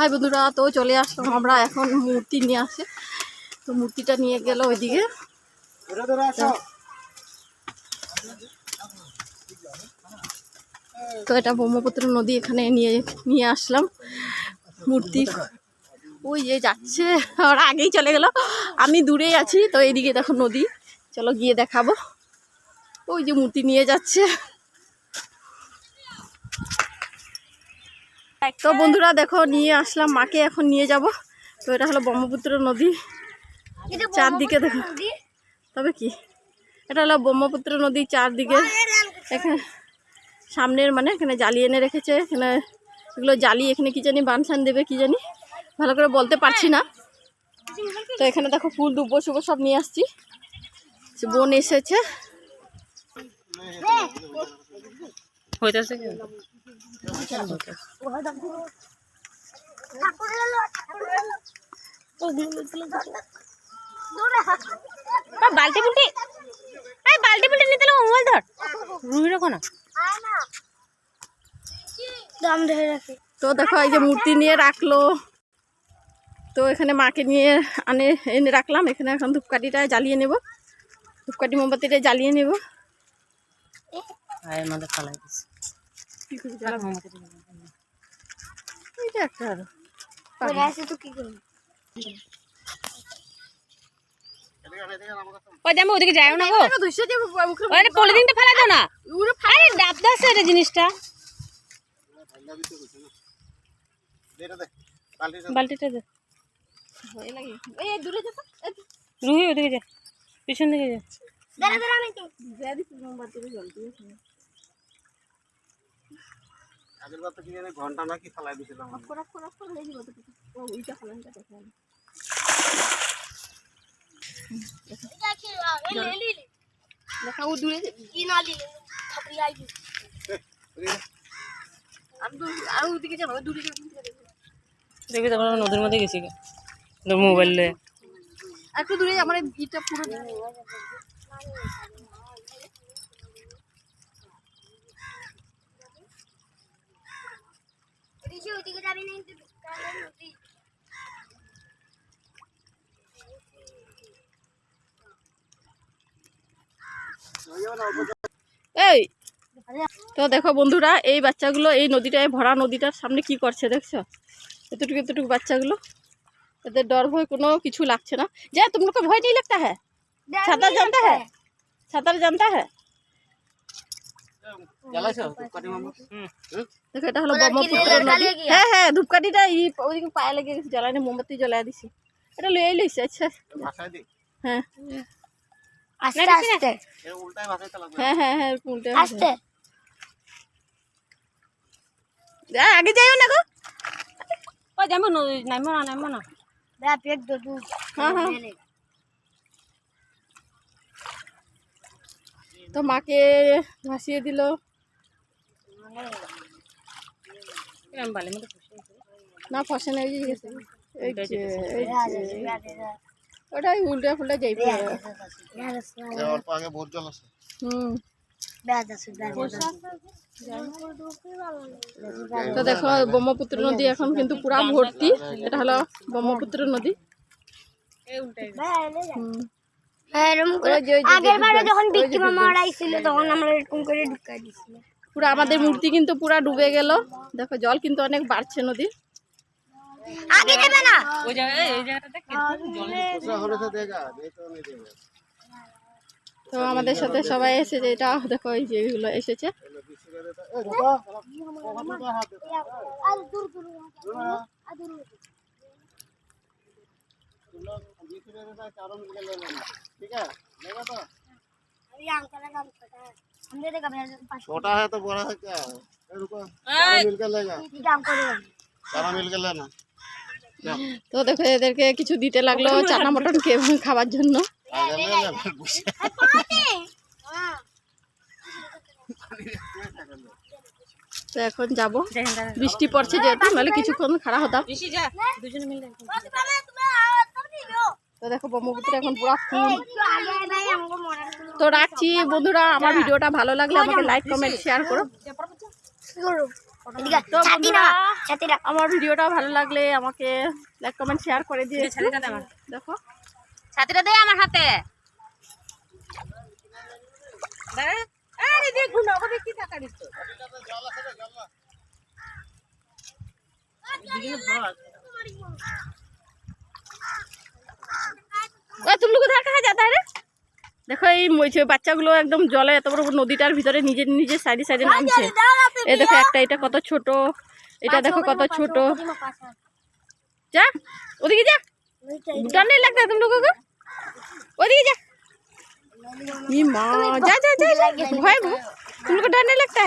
High বন্ধুরা, তো চলে আসলাম আমরা এখন মূর্তি নিয়ে আসে। তো মূর্তিটা নিয়ে গেল ওইদিকে। তো এটা ব্রহ্মপুত্র নদী এখানে নিয়ে নিয়ে আসলাম মূর্তি। ওই যে যাচ্ছে ওরা আগেই চলে গেল। আমি দূরেই আছি, তো এইদিকে দেখো নদী। চলো গিয়ে দেখাবো। ওই যে মূর্তি নিয়ে যাচ্ছে। তো বন্ধুরা দেখো নিয়ে আসলাম মাকে এখন নিয়ে যাব। তো এটা হলো ব্রহ্মপুত্র নদী। চারদিকে দেখো। তবে কি? এটা হলো ব্রহ্মপুত্র নদী চারদিকে। এখানে সামনের মানে এখানে জ্বালিয়ে এনে রেখেছে। এখানে এগুলো জ্বালিয়ে এখানে কি জানি বানসান দেবে কি জানি? ভালো করে বলতে পারছি না। তো এখানে দেখো ফুল দুব্বো শুভ সব নিয়ে আসছি। সে বোন এসেছে। হইতেছে বালতি বুলটি এই বালতি বুলটি নিতে লাগো মোবাইল ধর। রুহি রাখো না। তো দেখো এই যে মূর্তি নিয়ে রাখল। তো এখানে মাকে নিয়ে আনে এনে রাখলাম। এখানে এখন ধূপকাঠিটা জ্বালিয়ে নেব। ধূপকাঠি মোমবাতিটা জ্বালিয়ে নেব। আয়ের মধ্যে ফালাই ওই আমি ওদিকে না গো ধুইছে যে। পলিথিনটা ফেলা দাও না আরে ডাব দাস এটা জিনিসটা বালতিটা দে ভয় লাগে এই দূরে যা তো এই রুহি ওদিকে যা পিছন দিকে যা জ্বলতে আগের বার কি জানি ঘণ্টা নাকি ফালাই দিয়েছিলাম খরাপ খরাপ করে হয়ে যাবে ও উইটা ফলানটা দেখো দেখা ও দূরে আমি তো আর ওদিকে যাব দূরে যাব। দেখবি আমরা নদীর মধ্যে গেছি মোবাইল। লয়ে আর একটু ওইদিকে যাবি না কিন্তু এই তো দেখো বন্ধুরা এই বাচ্চাগুলো এই নদীটায় ভরা নদীটার সামনে কি করছে দেখছ? এতটুকু এতটুকু বাচ্চাগুলো। এদের ডর ভয় কোনো কিছু লাগছে না। যা তোমাকে ভয় নেই লাগতা হ্যাঁ? হ্যাঁ? হ্যাঁ? সাঁতার জানতে হ্যাঁ। সাঁতার জানতে হ্যাঁ? দেখো এটা হলো ব্রহ্মপুত্র নদী। হ্যাঁ হ্যাঁ ধূপকাঠিটা ই ওইদিকে পায়ে লেগে গেছে জ্বালানি মোমবাতি জ্বালাই দিছি। এটা লইয়াই লইছে আচ্ছা। হ্যাঁ। আস্তে আস্তে। হ্যাঁ হ্যাঁ হ্যাঁ উল্টে আস্তে। আগে যাইও না গো। ওই যাব নামো না নামো না। পেট হ্যাঁ হ্যাঁ। তো মাকে ভাসিয়ে দিল। না ফসে নাই গেছে যে। উল্টা ফুলটা যাইবে এর অল্প আগে ভোট জল আছে। হুম। তো দেখো ব্রহ্মপুত্র নদী এখন কিন্তু পুরা ভর্তি। এটা হলো ব্রহ্মপুত্র নদী। হুম। যখন তখন আমরা এরকম করে পুরো আমাদের মূর্তি কিন্তু পুরো ডুবে গেল দেখো জল কিন্তু অনেক বাড়ছে নদী আগে না ওই তো আমাদের সাথে সবাই এসেছে এটা দেখো এই যেগুলো এসেছে लोग बीस रुपया देता है चारों मिलकर ले लेना ठीक है लेगा तो এই আঙ্কেলের দাম ছোট हमने देखा मेरे पास छोटा है तो बड़ा है क्या है ए रुको चारों मिलकर लेगा কি দাম করে चारों मिलकर लेना क्या তো দেখো এদেরকে কিছু দিতে লাগলো চানা মটন কে খাবার জন্য आगे ले ले फिर पूछे পাতে হ্যাঁ তো এখন যাব দেখেন দাঁড়ান। বৃষ্টি পড়ছে যেহেতু নাহলে কিছুক্ষণ খারাপ হতাম তো দেখো ব্রহ্মপুত্র এখন পুরো ফুল। তো রাখছি। বন্ধুরা আমার ভিডিওটা ভালো লাগলে আমাকে লাইক কমেন্ট শেয়ার করো। তো বন্ধুরা, আমার ভিডিওটা ভালো লাগলে আমাকে লাইক কমেন্ট শেয়ার করে দিয়ে। দেখো। ছাতিটা দে আমার হাতে। কি টাকা দিছ ও তুম লোক ধার কাহা যাতা রে দেখো এই মই- বাচ্চাগুলো একদম জলে এত বড় নদীটার ভিতরে নিজের নিজের সাইডে সাইডে নামছে এই দেখো একটা এটা কত ছোট এটা দেখো কত ছোট যা ওদিকে যা डर नहीं लगता तुम लोगों को ओदिके जा ये माँ जा जा जा जा भाई तुम लोग को डर नहीं लगता